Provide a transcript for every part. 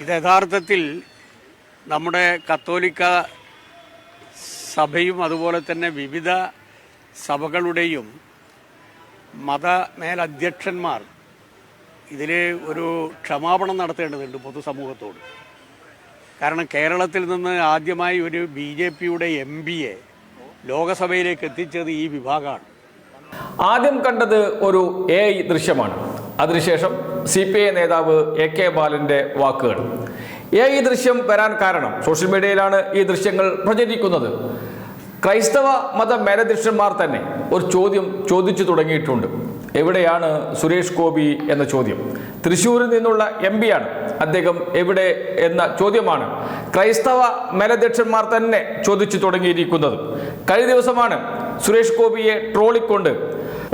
ഇത് യഥാർത്ഥത്തിൽ നമ്മുടെ കത്തോലിക്ക സഭയും അതുപോലെ തന്നെ വിവിധ സഭകളുടെയും മത മേലധ്യക്ഷന്മാർ ഇതിൽ ഒരു ക്ഷമാപണം നടത്തേണ്ടതുണ്ട് പൊതുസമൂഹത്തോട്. കാരണം കേരളത്തിൽ നിന്ന് ആദ്യമായി ഒരു ബി ജെ പിയുടെ എം പിയെ ലോകസഭയിലേക്ക് എത്തിച്ചത് ഈ വിഭാഗമാണ്. ആദ്യം കണ്ടത് ഒരു എ ദൃശ്യമാണ്. അതിനുശേഷം സി പി ഐ നേതാവ് എ കെ ബാലന്റെ വാക്കുകൾ. ഏ ഈ ദൃശ്യം വരാൻ കാരണം സോഷ്യൽ മീഡിയയിലാണ് ഈ ദൃശ്യങ്ങൾ പ്രചരിക്കുന്നത്. ക്രൈസ്തവ മത മേലധ്യക്ഷന്മാർ തന്നെ ഒരു ചോദ്യം ചോദിച്ചു തുടങ്ങിയിട്ടുണ്ട്. എവിടെയാണ് സുരേഷ് ഗോപി എന്ന ചോദ്യം? തൃശ്ശൂരിൽ നിന്നുള്ള എം പിയാണ് അദ്ദേഹം എവിടെ എന്ന ചോദ്യമാണ്. ക്രൈസ്തവ മേലധ്യക്ഷന്മാർ തന്നെ ചോദിച്ചു തുടങ്ങിയിരിക്കുന്നത്. കഴിഞ്ഞ ദിവസമാണ് സുരേഷ് ഗോപിയെ ട്രോളിക്കൊണ്ട്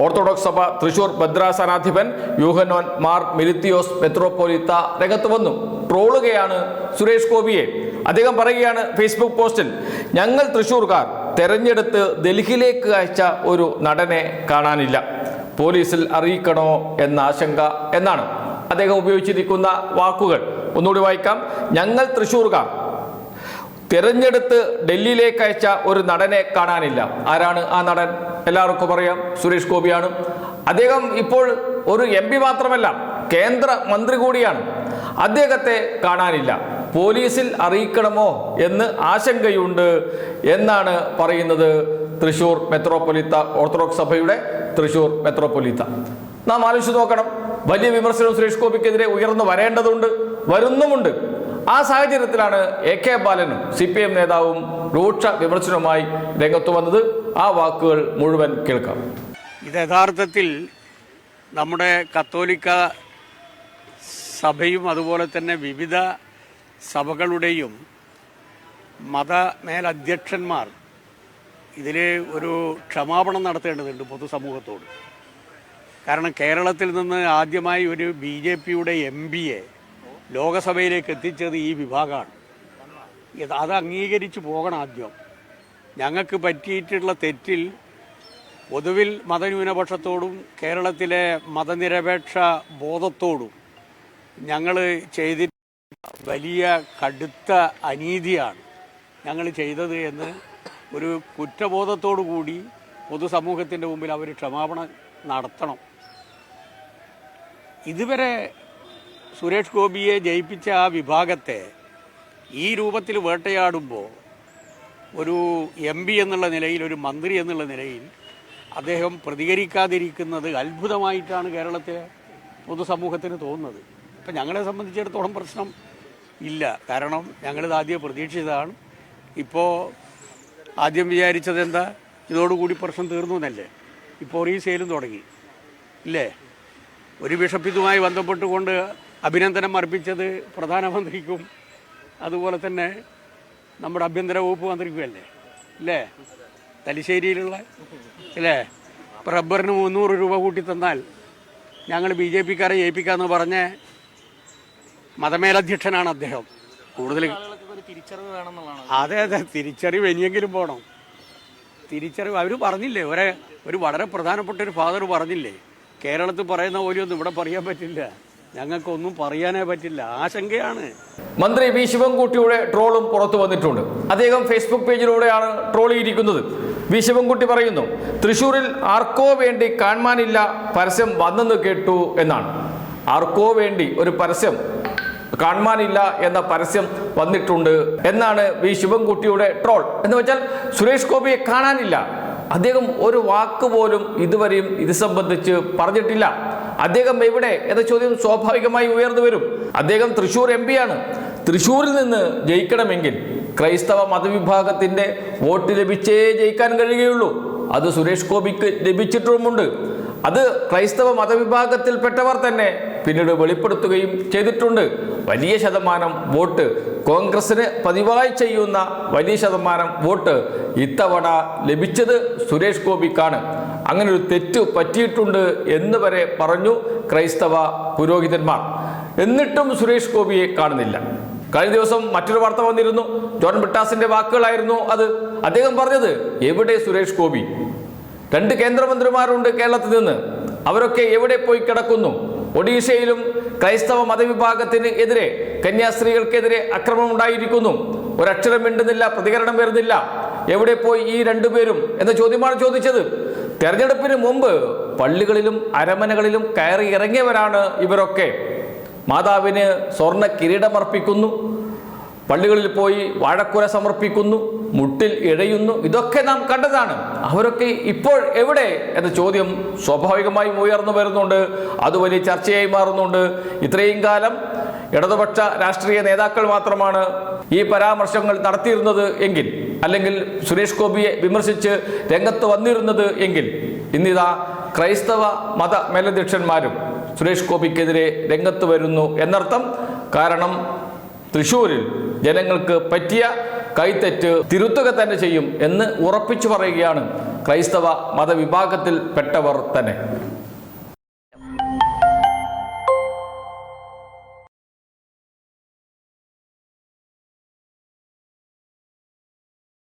ഓർത്തഡോക്സ് സഭ തൃശൂർ ഭദ്രാസനാധിപൻ യൂഹനോൻ മാർ മിലിത്തിയോസ് മെത്രോപോലിത്ത രംഗത്ത് വന്നു. ട്രോളുകയാണ് സുരേഷ് ഗോപിയെ. അദ്ദേഹം പറയുകയാണ് ഫേസ്ബുക്ക് പോസ്റ്റിൽ ഞങ്ങൾ തൃശൂർക്കാർ തെരഞ്ഞെടുത്ത് ഡൽഹിയിലേക്ക് അയച്ച ഒരു നടനെ കാണാനില്ല. പോലീസിൽ അറിയിക്കണോ എന്ന ആശങ്ക എന്നാണ്. അദ്ദേഹം ഉപയോഗിച്ചിരിക്കുന്ന വാക്കുകൾ. ഒന്നുകൂടി വായിക്കാം. ഞങ്ങൾ തൃശ്ശൂർക്കാർ തിരഞ്ഞെടുത്ത് ഡൽഹിയിലേക്ക് അയച്ച ഒരു നടനെ കാണാനില്ല. ആരാണ് ആ നടൻ? എല്ലാവർക്കും അറിയാം. സുരേഷ് ഗോപിയാണ്. അദ്ദേഹം ഇപ്പോൾ ഒരു എം പി മാത്രമല്ല കേന്ദ്ര മന്ത്രി കൂടിയാണ്. അദ്ദേഹത്തെ കാണാനില്ല. പോലീസിൽ അറിയിക്കണമോ എന്ന് ആശങ്കയുണ്ട് എന്നാണ് പറയുന്നത് തൃശൂർ മെത്രോപൊലിത്ത ഓർത്തഡോക്സ് സഭയുടെ തൃശൂർ മെത്രോപൊലിത്ത. നാം ആലോചിച്ച് നോക്കണം. വലിയ വിമർശനം സുരേഷ് ഗോപിക്കെതിരെ ഉയർന്നു വരേണ്ടതുണ്ട് വരുന്നുമുണ്ട്. ആ സാഹചര്യത്തിലാണ് എ കെ ബാലനും സി പി എം നേതാവും രൂക്ഷ വിമർശനവുമായി രംഗത്ത് വന്നത്. ആ വാക്കുകൾ മുഴുവൻ കേൾക്കാം. ഇത് യഥാർത്ഥത്തിൽ നമ്മുടെ കത്തോലിക്ക സഭയും അതുപോലെ തന്നെ വിവിധ സഭകളുടെയും മത മേലധ്യക്ഷന്മാർ ഇതിൽ ഒരു ക്ഷമാപണം നടത്തേണ്ടതുണ്ട് പൊതുസമൂഹത്തോട്. കാരണം കേരളത്തിൽ നിന്ന് ആദ്യമായി ഒരു ബി ജെ പിയുടെ എം പിയെ ലോകസഭയിലേക്ക് എത്തിച്ചത് ഈ വിഭാഗമാണ്. അത് അംഗീകരിച്ച് പോകണം ആദ്യം. ഞങ്ങൾക്ക് പറ്റിയിട്ടുള്ള തെറ്റിൽ പൊതുവിൽ മതന്യൂനപക്ഷത്തോടും കേരളത്തിലെ മതനിരപേക്ഷ ബോധത്തോടും ഞങ്ങൾ ചെയ്തി വലിയ കടുത്ത അനീതിയാണ് ഞങ്ങൾ ചെയ്തത് എന്ന് ഒരു കുറ്റബോധത്തോടു കൂടി പൊതുസമൂഹത്തിന്റെ മുമ്പിൽ അവർ ക്ഷമാപണം നടത്തണം. ഇതുവരെ സുരേഷ് ഗോപിയെ ജയിപ്പിച്ച ആ വിഭാഗത്തെ ഈ രൂപത്തിൽ വേട്ടയാടുമ്പോൾ ഒരു എം പി എന്നുള്ള നിലയിൽ ഒരു മന്ത്രി എന്നുള്ള നിലയിൽ അദ്ദേഹം പ്രതികരിക്കാതിരിക്കുന്നത് അത്ഭുതമായിട്ടാണ് കേരളത്തിലെ പൊതുസമൂഹത്തിന് തോന്നുന്നത്. ഇപ്പം ഞങ്ങളെ സംബന്ധിച്ചിടത്തോളം പ്രശ്നം ഇല്ല. കാരണം ഞങ്ങളിത് ആദ്യം പ്രതീക്ഷിച്ചതാണ്. ഇപ്പോൾ ആദ്യം വിചാരിച്ചത് എന്താ? ഇതോടുകൂടി പ്രശ്നം തീർന്നു എന്നല്ലേ? ഇപ്പോൾ ഈ സെയിലും തുടങ്ങി. ഇല്ലേ? ഒരു ബിഷപ്പ് ഇതുമായി ബന്ധപ്പെട്ടുകൊണ്ട് അഭിനന്ദനം അർപ്പിച്ചത് പ്രധാനമന്ത്രിക്കും അതുപോലെ തന്നെ നമ്മുടെ ആഭ്യന്തര വകുപ്പ് മന്ത്രിക്കുമല്ലേ? അല്ലേ തലശ്ശേരിയിലുള്ള അല്ലേ റബ്ബറിന് മുന്നൂറ് രൂപ കൂട്ടി തന്നാൽ ഞങ്ങൾ ബി ജെ പിക്കാരെ ജയിപ്പിക്കാമെന്ന് പറഞ്ഞ് മതമേലധ്യക്ഷനാണ് അദ്ദേഹം. കൂടുതൽ അതെ അതെ. തിരിച്ചറിവ് ഇനിയെങ്കിലും പോകണം തിരിച്ചറിവ്. അവർ പറഞ്ഞില്ലേ ഒരേ ഒരു വളരെ പ്രധാനപ്പെട്ട ഒരു ഫാദർ പറഞ്ഞില്ലേ കേരളത്തിൽ പറയുന്ന പോലെയൊന്നും ഇവിടെ പറയാൻ പറ്റില്ല. ഞങ്ങൾക്കൊന്നും പറയാനേ പറ്റില്ല. ആശങ്കയാണ്. മന്ത്രി വി ശിവൻകുട്ടിയുടെ ട്രോളും പുറത്തു വന്നിട്ടുണ്ട്. അദ്ദേഹം ഫേസ്ബുക്ക് പേജിലൂടെയാണ് ട്രോളിയിരിക്കുന്നത്. വി ശിവൻകുട്ടി പറയുന്നു തൃശൂരിൽ ആർക്കോ വേണ്ടി കാണാനില്ല പരസ്യം വന്നെന്ന് കേട്ടു എന്നാണ്. ആർക്കോ വേണ്ടി ഒരു പരസ്യം കാണാനില്ല എന്ന പരസ്യം വന്നിട്ടുണ്ട് എന്നാണ് വി ശിവൻകുട്ടിയുടെ ട്രോൾ. എന്ന് വെച്ചാൽ സുരേഷ് ഗോപിയെ കാണാനില്ല. അദ്ദേഹം ഒരു വാക്ക് പോലും ഇതുവരെയും ഇത് സംബന്ധിച്ച് പറഞ്ഞിട്ടില്ല. അദ്ദേഹം എവിടെ എന്ന ചോദ്യം സ്വാഭാവികമായി ഉയർന്നു വരും. അദ്ദേഹം തൃശൂർ എം ആണ്. തൃശൂരിൽ നിന്ന് ജയിക്കണമെങ്കിൽ ക്രൈസ്തവ മതവിഭാഗത്തിന്റെ വോട്ട് ലഭിച്ചേ ജയിക്കാൻ കഴിയുകയുള്ളൂ. അത് സുരേഷ് ഗോപിക്ക് ലഭിച്ചിട്ടുമുണ്ട്. അത് ക്രൈസ്തവ മതവിഭാഗത്തിൽപ്പെട്ടവർ തന്നെ പിന്നീട് വെളിപ്പെടുത്തുകയും ചെയ്തിട്ടുണ്ട്. വലിയ ശതമാനം വോട്ട് കോൺഗ്രസിന് പതിവായി ചെയ്യുന്ന വലിയ ശതമാനം വോട്ട് ഇത്തവണ ലഭിച്ചത് സുരേഷ് ഗോപിക്കാണ്. അങ്ങനെ ഒരു തെറ്റ് പറ്റിയിട്ടുണ്ട് എന്ന് വരെ പറഞ്ഞു ക്രൈസ്തവ പുരോഹിതന്മാർ. എന്നിട്ടും സുരേഷ് ഗോപിയെ കാണുന്നില്ല. കഴിഞ്ഞ ദിവസം മറ്റൊരു വാർത്ത വന്നിരുന്നു. ജോൺ ബ്രിട്ടാസിന്റെ വാക്കുകളായിരുന്നു അത്. അദ്ദേഹം പറഞ്ഞത് എവിടെ സുരേഷ് ഗോപി? രണ്ട് കേന്ദ്രമന്ത്രിമാരുണ്ട് കേരളത്തിൽ നിന്ന്. അവരൊക്കെ എവിടെ പോയി കിടക്കുന്നു? ഒഡീഷയിലും ക്രൈസ്തവ മതവിഭാഗത്തിന് എതിരെ കന്യാസ്ത്രീകൾക്കെതിരെ അക്രമം ഉണ്ടായിരിക്കുന്നു. ഒരക്ഷരം മിണ്ടുന്നില്ല പ്രതികരണം വരുന്നില്ല എവിടെ പോയി ഈ രണ്ടുപേരും എന്ന ചോദ്യമാണ് ചോദിച്ചത്. തെരഞ്ഞെടുപ്പിന് മുമ്പ് പള്ളികളിലും അരമനകളിലും കയറി ഇറങ്ങിയവരാണ് ഇവരൊക്കെ. മാതാവിന് സ്വർണ കിരീടമർപ്പിക്കുന്നു പള്ളികളിൽ പോയി വാഴക്കുല സമർപ്പിക്കുന്നു മുട്ടിൽ ഇഴയുന്നു. ഇതൊക്കെ നാം കണ്ടതാണ്. അവരൊക്കെ ഇപ്പോൾ എവിടെ? എന്ന ചോദ്യം സ്വാഭാവികമായും ഉയർന്നു വരുന്നുണ്ട്. അത് വലിയ ചർച്ചയായി മാറുന്നുണ്ട്. ഇത്രയും കാലം ഇടതുപക്ഷ രാഷ്ട്രീയ നേതാക്കൾ മാത്രമാണ് ഈ പരാമർശങ്ങൾ നടത്തിയിരുന്നത് എങ്കിൽ അല്ലെങ്കിൽ സുരേഷ് ഗോപിയെ വിമർശിച്ച് രംഗത്ത് വന്നിരുന്നത് എങ്കിൽ ഇന്നിതാ ക്രൈസ്തവ മത മേലധ്യക്ഷന്മാരും സുരേഷ് ഗോപിക്കെതിരെ രംഗത്ത് വരുന്നു എന്നർത്ഥം. കാരണം തൃശൂരിൽ ജനങ്ങൾക്ക് പറ്റിയ കൈത്തെറ്റ് തിരുത്തുക തന്നെ ചെയ്യും എന്ന് ഉറപ്പിച്ചു പറയുകയാണ് ക്രൈസ്തവ മതവിഭാഗത്തിൽപ്പെട്ടവർ തന്നെ.